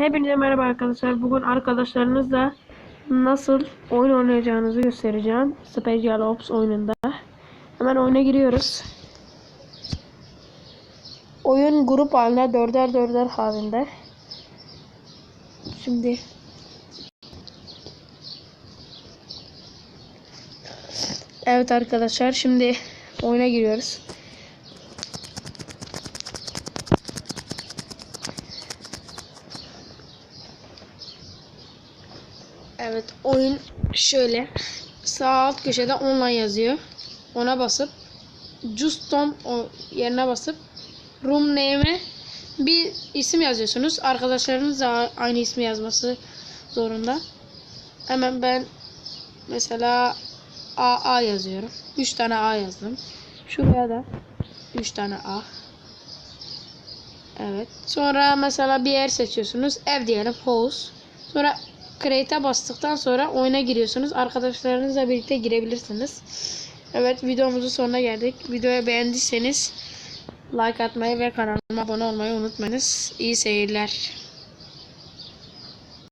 Hepinize merhaba arkadaşlar. Bugün arkadaşlarınızla nasıl oyun oynayacağınızı göstereceğim. Special Ops oyununda. Hemen oyuna giriyoruz. Oyun grup halinde dörder dörder halinde. Şimdi Evet arkadaşlar şimdi oyuna giriyoruz. Evet oyun şöyle sağ alt köşede online yazıyor. Ona basıp Justom yerine basıp room name'e bir isim yazıyorsunuz. Arkadaşlarınız da aynı ismi yazması zorunda. Hemen ben mesela AA yazıyorum. 3 tane A yazdım. Şuraya da 3 tane A. Evet. Sonra mesela bir yer seçiyorsunuz. Ev diyelim. House. Sonra Create'e bastıktan sonra oyuna giriyorsunuz. Arkadaşlarınızla birlikte girebilirsiniz. Evet videomuzun sonuna geldik. Videoyu beğendiyseniz like atmayı ve kanalıma abone olmayı unutmayınız. İyi seyirler.